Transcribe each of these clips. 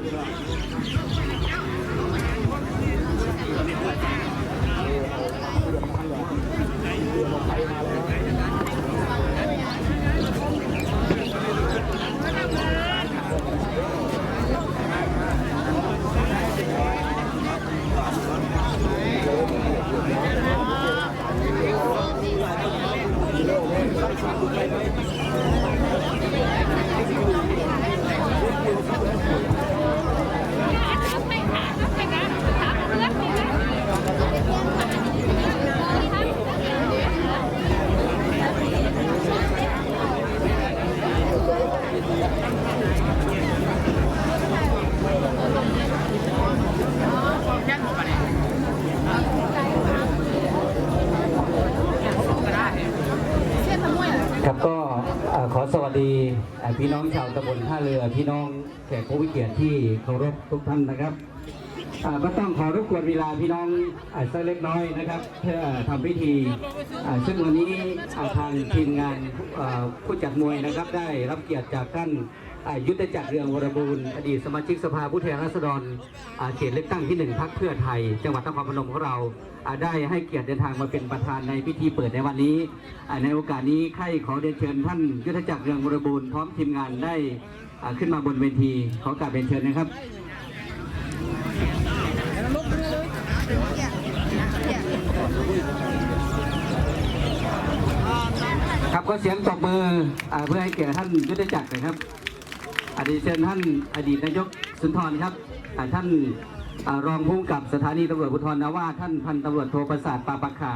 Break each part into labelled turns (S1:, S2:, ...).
S1: Thank you. พี่น้องชาวตำบลท่าเรือพี่น้องแขกผู้วิเกียรติที่เคารพทุกท่านนะครับ ก็ต้องขอรบกวนเวลาพี่น้องสักเล็กน้อยนะครับ เพื่อทำพิธี ซึ่งวันนี้ทางทีมงานผู้จัดมวยนะครับ ได้รับเกียรติจากท่านยุทธจักรเรืองวรบูรณ์อดีตสมาชิกสภาผู้แทนราษฎรเขตเลือกตั้งที่หนึ่งพรรคเพื่อไทย จังหวัดนครพนมของเราได้ให้เกียรติเดินทางมาเป็นประธานในพิธีเปิดในวันนี้ ในโอกาสนี้ใครขอเรียนเชิญท่านยุทธจักรเรืองวรบูรณ์พร้อมทีมงานได้ขึ้นมาบนเวทีขอกราบเรียนเชิญนะครับ ก็เสียงตบมืออาเพื่อให้เกียรติท่านยุทธจักรนะครับอดีตเชิญท่านอดีตนายกสุนทรครับท่านรองผู้กับสถานีตำรวจภูธรนาวาท่านพันตำรวจโทประสาทปาปะขา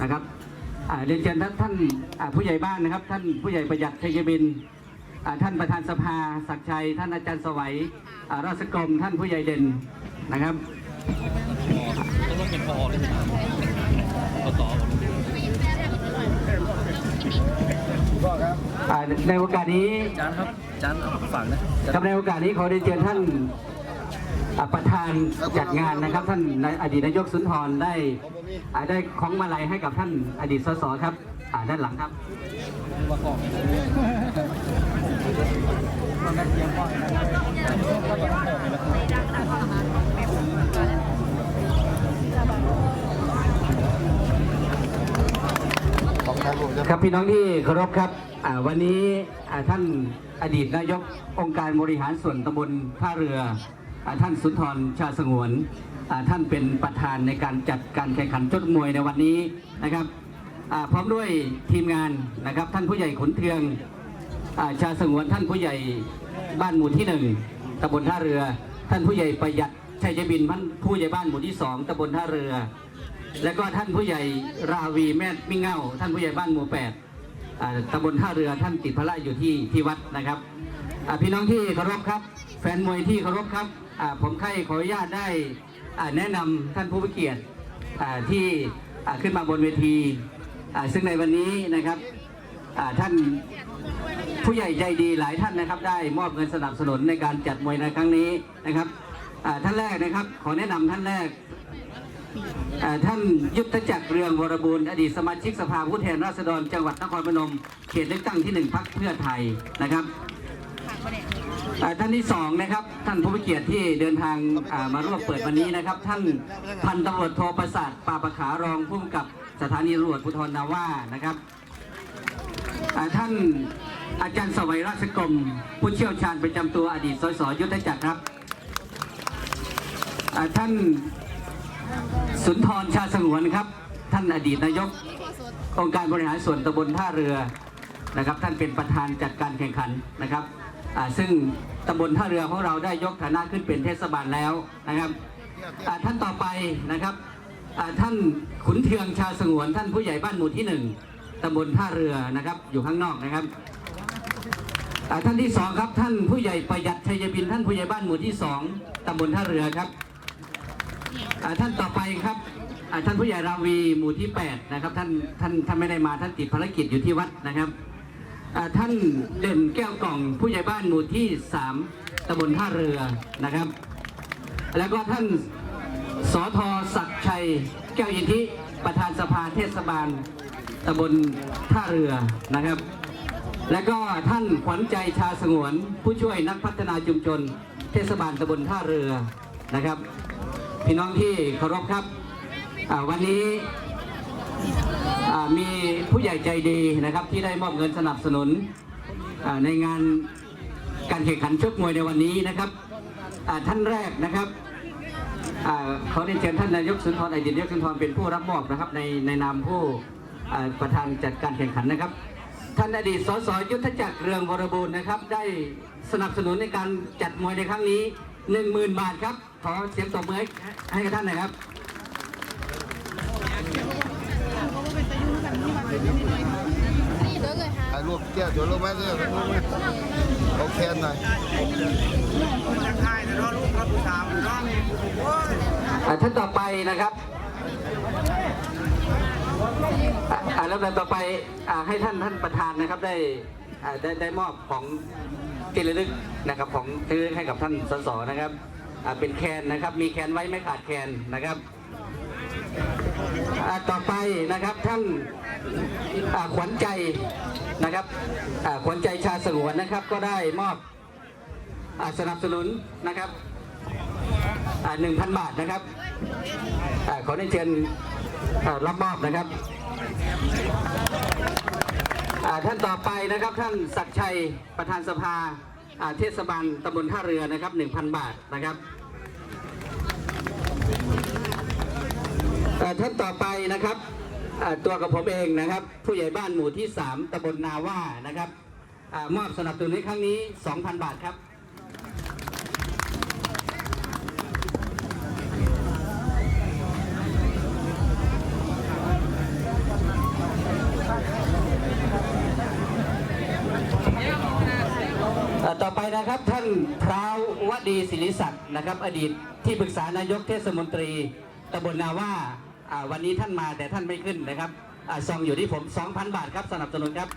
S1: นะครับอ่าเรียนเชิญท่านท่านผู้ใหญ่บ้านนะครับ ท่านผู้ใหญ่ประหยัดชัยบินท่านประธานสภาศักชัย ท่านอาจารย์สวัยราชกรมท่านผู้ใหญ่เด่นนะครับ
S2: อ่า
S1: ในโอกาสนี้
S2: จานครับจานฝากนะครับ
S1: ในโอกาสนี้ขอเรียนเชิญท่านอ่าประธานจัดงานนะครับ ท่านนายอดีตนายกสุนทรได้อ่าได้ของมาลัยให้กับท่านอดีตสสครับอ่าด้านหลังครับครับพี่น้องที่เคารพครับอ่า วันนี้ท่านอดีตนายกองค์การบริหารส่วนตำบลท่าเรืออท่านสุนทรชาสงวนท่านเป็นประธานในการจัดการแข่งขันชกมวยในวันนี้นะครับพร้อมด้วยทีมงานนะครับท่านผู้ใหญ่ขุนเทืองอชาสงวนท่านผู้ใหญ่บ้านหมู่ที่หนึ่งตำบลท่าเรือ ท่านผู้ใหญ่ประหยัดชัยบินท่านผู้ใหญ่บ้านหมู่ที่สองตำบลท่าเรือ แล้วก็ท่านผู้ใหญ่ราวีแม่มิ่งเง่า ท่านผู้ใหญ่บ้านหมู่แปด ตำบลท่าเรือท่านติดภาระอยู่ที่ที่วัดนะครับพี่น้องที่เคารพครับ แฟนมวยที่เคารพครับผมใครขออนุญาตได้แนะนำท่านผู้มีเกียรติที่ขึ้นมาบนเวที ซึ่งในวันนี้นะครับท่านผู้ใหญ่ใจดีหลายท่านนะครับ ได้มอบเงินสนับสนุนในการจัดมวยในครั้งนี้นะครับท่านแรกนะครับ ขอแนะนำท่านแรก ท่านยุทธจักรเรืองวรบูรณ์อดีตสมาชิกสภาผู้แทนราษฎรจังหวัดนครพนม เขตเลือกตั้งที่หนึ่งพรรคเพื่อไทยนะครับท่านที่สองนะครับ ท่านผู้มีเกียรติที่เดินทางมาร่วมเปิดวันนี้นะครับ ท่านพันตำรวจโทประสาทปาปะขารองผู้กำกับสถานีตำรวจภูธรนาว่านะครับท่านอาจารย์สวัยราชกรมผู้เชี่ยวชาญประจำตัวอดีตสสยุทธจักรครับท่าน สุนทรชาสงวนครับ ท่านอดีตนายก องค์การบริหารส่วนตำบลท่าเรือนะครับ ท่านเป็นประธานจัดการแข่งขันนะครับซึ่งตำบลท่าเรือของเราได้ยกฐานะขึ้นเป็นเทศบาลแล้วนะครับท่านต่อไปนะครับท่านขุนเทืองชาสงวน ท่านผู้ใหญ่บ้านหมู่ที่หนึ่งตำบลท่าเรือนะครับ อยู่ข้างนอกนะครับท่านที่สองครับท่านผู้ใหญ่ประหยัดชัยบินท่านผู้ใหญ่บ้านหมู่ที่สองตำบลท่าเรือครับ อ่าท่านต่อไปครับอ่าท่านผู้ใหญ่ราวีหมู่ที่ 8 นะครับ ท่านท่านท่านไม่ได้มาท่านติดภารกิจอยู่ที่วัดนะครับอ่าท่านเด่นแก้วกล่องผู้ใหญ่บ้านหมู่ที่ 3ตำบลท่าเรือนะครับ แล้วก็ท่านสอทอศักดิ์ชัยแก้วยินทิประธานสภาเทศบาลตำบลท่าเรือนะครับ แล้วก็ท่านขวัญใจชาสงวน ผู้ช่วยนักพัฒนาชุมชน เทศบาลตำบลท่าเรือนะครับ พี่น้องที่เคารพครับวันนี้มีผู้ใหญ่ใจดีนะครับที่ได้มอบเงินสนับสนุนในงานการแข่งขันชกมวยในวันนี้นะครับท่านแรกนะครับอ่าขอเรียนเชิญท่านนายกสุนทรไอดียนายกสุนทรเป็นผู้รับมอบนะครับในในนามผู้ประธานจัดการแข่งขันนะครับ ท่านอดีตสสยุทธจักรเรืองวรบูรณ์นะครับ ได้สนับสนุนในการจัดมวยในครั้งนี้ 10,000 บาทครับ อเสียงตบมือให้ให้กับท่านหน่อยครับ
S3: ถ่ายรูปเที่ยวเดี๋ยวลงมาเนี่ยโอเคหน่อย
S1: อ่าท่านต่อไปนะครับอ่าอ่าแล้วต่อไปอ่าให้ท่านท่านประธานนะครับได้อ่าได้ได้มอบของที่ระลึกนะครับของที่ระลึกให้กับท่านสสนะครับอ่า เป็นแคนนะครับ มีแคนไว้ไม่ขาดแคนนะครับต่อไปนะครับท่านขวัญใจนะครับขวัญใจชาสงวนนะครับ ก็ได้มอบอสนับสนุนนะครับหนึ่งพันบาทนะครับอขอได้เชิญรับมอบนะครับท่านต่อไปนะครับท่านศักชัยประธานสภา เทศบาลตำบลท่าเรือนะครับ 1,000 บาทนะครับท่านต่อไปนะครับตัวกับผมเองนะครับ ผู้ใหญ่บ้านหมู่ที่ 3ตำบลนาว่านะครับอมอบสนับสนุนในครั้งนี้ 2,000 บาทครับ นะครับท่านพร้าววดีศิริศักดิ์นะครับ อดีตที่ปรึกษานายกเทศมนตรีตำบลนาว่าอ่าวันนี้ท่านมาแต่ท่านไม่ขึ้นนะครับอ่าซองอยู่ที่ผม 2,000 บาทครับสนับสนุนครับ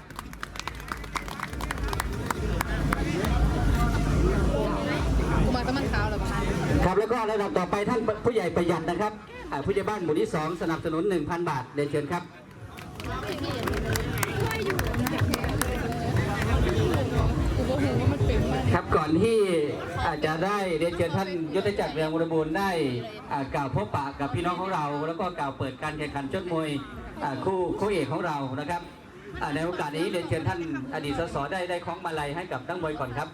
S4: กูมาก็มันขาวเหรอวะ
S1: ครับแล้วก็ระดับต่อไปท่านผู้ใหญ่ประหยัดนะครับอ่าผู้ใหญ่บ้านหมู่ที่ 2 สนับสนุน 1,000 บาทเรียนเชิญครับ
S4: กูบอกหูว่ามันเป็นมาก
S1: ครับก่อนที่อาจจะได้เรียนเชิญท่านยุทธจักรเรืองวรบูรณ์ได้กล่าวพบปะกับพี่น้องของเรา แล้วก็กล่าวเปิดการแข่งขันชกมวยคู่คู่เอกของเรานะครับในโอกาสนี้เรียนเชิญท่านอดีตสสได้ได้คล้องมาลัยให้กับนักมวยก่อนครับ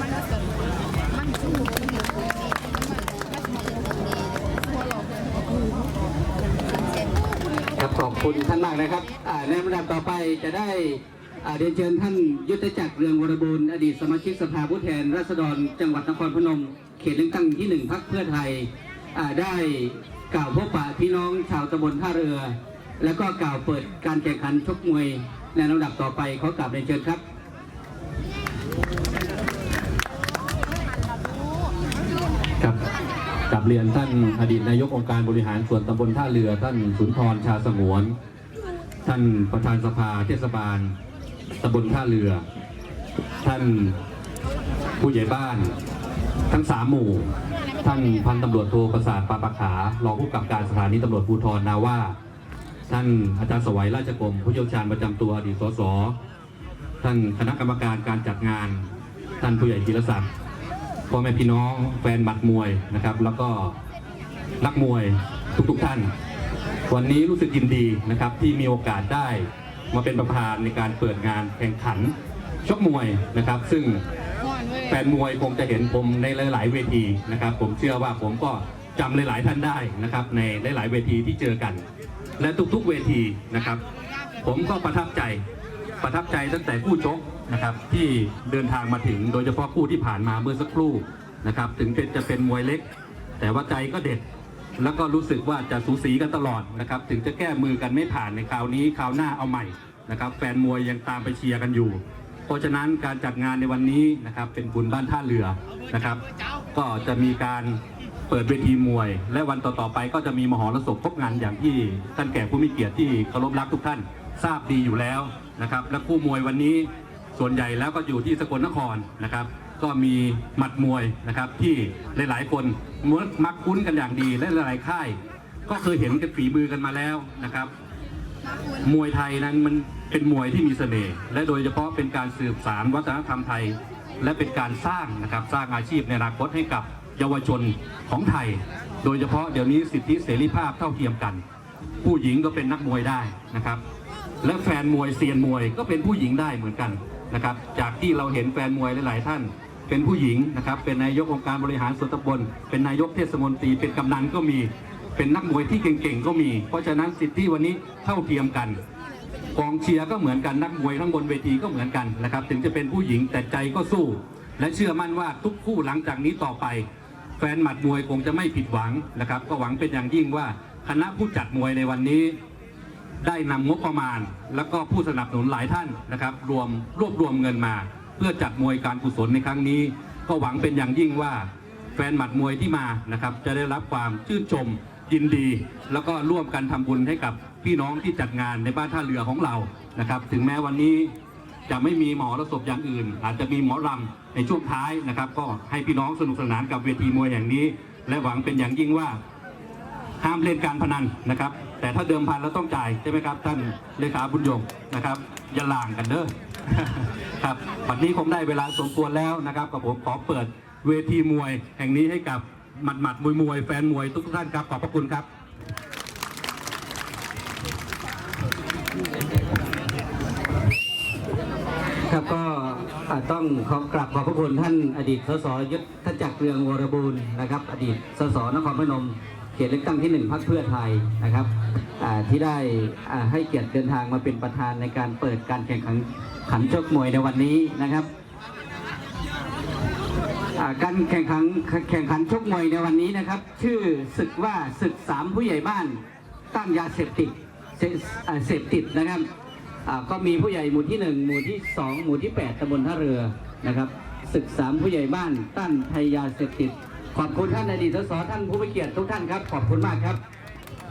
S4: มันก็ส อบ
S1: คุณท่านมากนะครับในลำดับต่อไปจะได้เรียนเชิญท่านยุทธจักรเรืองวรบุญอดีตสมาชิกสภาผู้แทนราษฎร จังหวัดนครพนม เขตเลือกตั้งที่หนึ่งพรรคเพื่อไทยได้กล่าวพบปะพี่น้องชาวตำบลท่าเรือ แล้วก็กล่าวเปิดการแข่งขันชกมวยในลำดับต่อไปขอกราบเรียนเชิญครับ
S5: เรียนท่านอดีตนายกองค์การบริหารส่วนตำบลท่าเรือ ท่านสุนทรชาสงวน ท่านประธานสภาเทศบาลตำบลท่าเรือ ท่านผู้ใหญ่บ้าน ทั้งสามหมู่ ท่านพันตำรวจโทประสาทปาปะขารองผู้กำกับการสถานีตำรวจภูธรนาว่า ท่านอาจารย์สวัยราชกรมผู้เชี่ยวชาญประจำตัวอดีตสสท่านคณะกรรมการการจัดงาน ท่านผู้ใหญ่ธีรศักดิ์ พ่อแม่พี่น้องแฟนบัตรมวยนะครับ แล้วก็นักมวยทุกๆท่าน วันนี้รู้สึกยินดีนะครับ ที่มีโอกาสได้มาเป็นประธานในการเปิดงานแข่งขันชกมวยนะครับ ซึ่งแฟนมวยคงจะเห็นผมในหลาย ๆ เวทีนะครับ ผมเชื่อว่าผมก็จำหลาย ๆ ท่านได้นะครับ ในหลาย ๆ เวทีที่เจอกัน และทุก ๆ เวทีนะครับ ผมก็ประทับใจประทับใจตั้งแต่ผู้ชก นะครับที่เดินทางมาถึงโดยเฉพาะคู่ที่ผ่านมาเมื่อสักครู่นะครับถึงเป็นจะเป็นมวยเล็ก แต่ว่าใจก็เด็ด แล้วก็รู้สึกว่าจะสูสีกันตลอดนะครับถึงจะแก้มือกันไม่ผ่านในคราวนี้คราวหน้าเอาใหม่นะครับแฟนมวยยังตามไปเชียร์กันอยู่ เพราะฉะนั้นการจัดงานในวันนี้นะครับเป็นบุญบ้านท่าเรือนะครับ ก็จะมีการเปิดเวทีมวย และวันต่อๆไปก็จะมีมหรสพพบงานอย่างที่ท่านแก่ผู้มีเกียรติที่เคารพรักทุกท่านทราบดีอยู่แล้วนะครับและคู่มวยวันนี้ ส่วนใหญ่แล้วก็อยู่ที่สกลนครนะครับ ก็มีหมัดมวยนะครับที่หลาย ๆ คนมักคุ้นกันอย่างดีและหลายๆค่าย ก็เคยเห็นกันฝีมือกันมาแล้วนะครับ มวยไทยนั้นมันเป็นมวยที่มีเสน่ห์และโดยเฉพาะเป็นการสืบสานวัฒนธรรมไทย และเป็นการสร้างนะครับสร้างอาชีพในอนาคตให้กับเยาวชนของไทย โดยเฉพาะเดี๋ยวนี้สิทธิเสรีภาพเท่าเทียมกัน ผู้หญิงก็เป็นนักมวยได้นะครับ และแฟนมวยเซียนมวยก็เป็นผู้หญิงได้เหมือนกัน นะครับ จากที่เราเห็นแฟนมวยหลายๆท่าน เป็นผู้หญิงนะครับ เป็นนายกองค์การบริหารส่วนตำบล เป็นนายกเทศมนตรี เป็นกำนันก็มี เป็นนักมวยที่เก่งๆก็มี เพราะฉะนั้นสิทธิวันนี้เท่าเทียมกันกองเชียร์ก็เหมือนกันนักมวยทั้งบนเวทีก็เหมือนกันนะครับ ถึงจะเป็นผู้หญิงแต่ใจก็สู้ และเชื่อมั่นว่าทุกคู่หลังจากนี้ต่อไป แฟนหมัดมวยคงจะไม่ผิดหวังนะครับ ก็หวังเป็นอย่างยิ่งว่าคณะผู้จัดมวยในวันนี้ ได้นำงบประมาณ แล้วก็ผู้สนับสนุนหลายท่านนะครับ รวมรวบรวมเงินมา เพื่อจัดมวยการกุศลในครั้งนี้ ก็หวังเป็นอย่างยิ่งว่าแฟนหมัดมวยที่มานะครับ จะได้รับความชื่นชมยินดี แล้วก็ร่วมกันทำบุญให้กับพี่น้องที่จัดงานในบ้านท่าเรือของเรานะครับ ถึงแม้วันนี้จะไม่มีหมอระศพอย่างอื่น อาจจะมีหมอรำในช่วงท้ายนะครับ ก็ให้พี่น้องสนุกสนานกับเวทีมวยอย่างนี้ และหวังเป็นอย่างยิ่งว่าห้ามเล่นการพนันนะครับ แต่ถ้าเดิมพันแล้วต้องจ่ายใช่ไหมครับท่านเลขาบุญยงนะครับอย่าล่างกันเด้อครับวันนี้คงได้เวลาสมควรแล้วนะครับกับผมขอเปิดเวทีมวย แห่งนี้ให้กับหมัดหมัดมวยมวยแฟนมวยทุกท่านครับขอบพระคุณครับ
S1: ครับก็ต้องขอกราบขอบพระคุณท่านอดีตสสยุทธจักรเรืองวรบูรณ์นะครับ อดีตสสนครพนมเขตเลือกตั้งที่หนึ่งพรรคเพื่อไทยนะครับ ที่ได้ให้เกียรติเดินทางมาเป็นประธานในการเปิดการแข่งขันขันชกมวยในวันนี้นะครับการแข่งขันแข่งขันชกมวยในวันนี้นะครับ ชื่อศึกว่าศึกสามผู้ใหญ่บ้านต้านยาเสพติดเสพติดนะครับก็มีผู้ใหญ่หมู่ที่ 1 หมู่ที่ 2 หมู่ที่ 8ตำบลท่าเรือนะครับศึกสามผู้ใหญ่บ้านต้านภัยยาเสพติดขอบคุณท่านอดีตสสท่านผู้มีเกียรติทุกท่านครับ ขอบคุณมากครับ